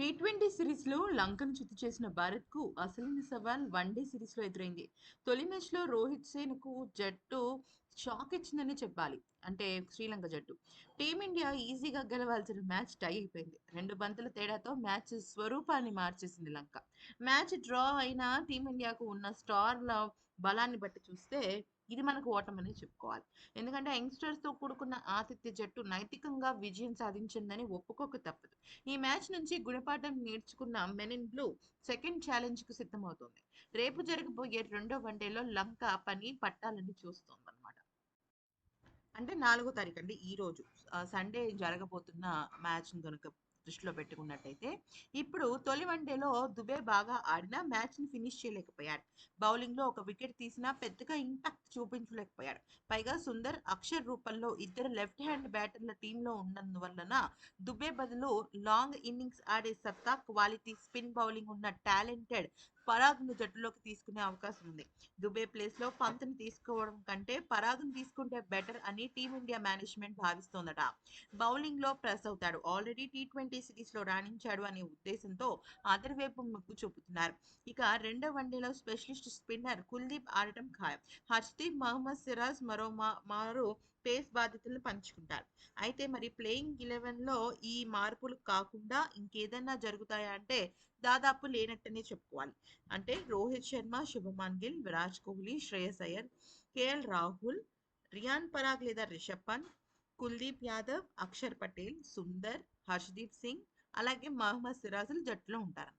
T twenty సిరీస్లో లంకను చిత్తు చేసిన భారత్కు అసలైన సవాల్ వన్డే సిరీస్లో ఎదురైంది. తొలి మ్యాచ్లో రోహిత్ సేనకు జట్టు షాక్ ఇచ్చిందని చెప్పాలి. అంటే శ్రీలంక జట్టు. టీమిండియా ఈజీగా గెలవాల్సిన మ్యాచ్ టై అయిపోయింది. రెండు బంతుల తేడాతో మ్యాచ్ స్వరూపాన్ని మార్చేసింది లంక. మ్యాచ్ డ్రా అయిన టీమిండియాకు ఉన్న స్టార్ల బలాన్ని బట్టి చూస్తే ఇది మనకు ఓటమని చెప్పుకోవాలి. ఎందుకంటే యంగ్స్టర్స్తో కూడుకున్న ఆతిథ్య జట్టు నైతికంగా విజయం సాధించిందని ఒప్పుకోక తప్పదు. ఈ మ్యాచ్ నుంచి గుణపాఠం నేర్చుకున్న మెన్ ఇన్ బ్లూ సెకండ్ ఛాలెంజ్కు సిద్ధమవుతోంది. రేపు జరగబోయే రెండో వన్డేలో లంక పని పట్టాలని చూస్తోంది అంటే నాలుగో తారీఖు అండి ఈ రోజు. సండే జరగబోతున్న మ్యాచ్ కనుక దృష్టిలో పెట్టుకున్నట్టయితే ఇప్పుడు తొలి వన్డేలో దుబే బాగా ఆడినా మ్యాచ్ని ఫినిష్ చేయలేకపోయాడు. బౌలింగ్లో ఒక వికెట్ తీసినా పెద్దగా ఇంపాక్ట్ చూపించలేకపోయాడు. పైగా సుందర్ అక్షర్ రూపంలో ఇద్దరు లెఫ్ట్ హ్యాండ్ బ్యాటర్ల టీంలో ఉన్నందువలన దుబే బదులు లాంగ్ ఇన్నింగ్స్ ఆడే సత్తా క్వాలిటీ స్పిన్ బౌలింగ్ ఉన్న టాలెంటెడ్ పరాగ్ను జట్టులోకి తీసుకునే అవకాశం ఉంది. దుబే ప్లేస్లో పంత్ని తీసుకోవడం కంటే పరాగ్ను తీసుకుంటే బెటర్ అని టీమిండియా మేనేజ్మెంట్ భావిస్తోందట. బౌలింగ్లో ప్రెస్ అవుతాడు. ఆల్రెడీ టీ ట్వంటీ సిరీస్లో రాణించాడు అనే ఉద్దేశంతో అదర్వైపు మొగ్గు చూపుతున్నారు. ఇక రెండో వన్డేలో స్పెషలిస్ట్ స్పిన్నర్ కుల్దీప్ ఆడటం ఖాయం. హర్షదీప్ మహమ్మద్ సిరాజ్ మరో మారు పేస్ బాధ్యతలను పంచుకుంటారు. అయితే మరి ప్లేయింగ్ ఎలెవెన్లో ఈ మార్పులు కాకుండా ఇంకేదన్నా జరుగుతాయా అంటే దాదాపు లేనట్టనే చెప్పుకోవాలి. అంటే రోహిత్ శర్మ శుభమాన్ గిల్ విరాట్ కోహ్లీ శ్రేయస్ అయ్యర్ కేఎల్ రాహుల్ రియాన్ పరాగ్ లేదా రిషబ్ పంత్ కుల్దీప్ యాదవ్ అక్షర్ పటేల్ సుందర్ హర్షదీప్ సింగ్ అలాగే మహమ్మద్ సిరాజులు జట్టులో ఉంటారు.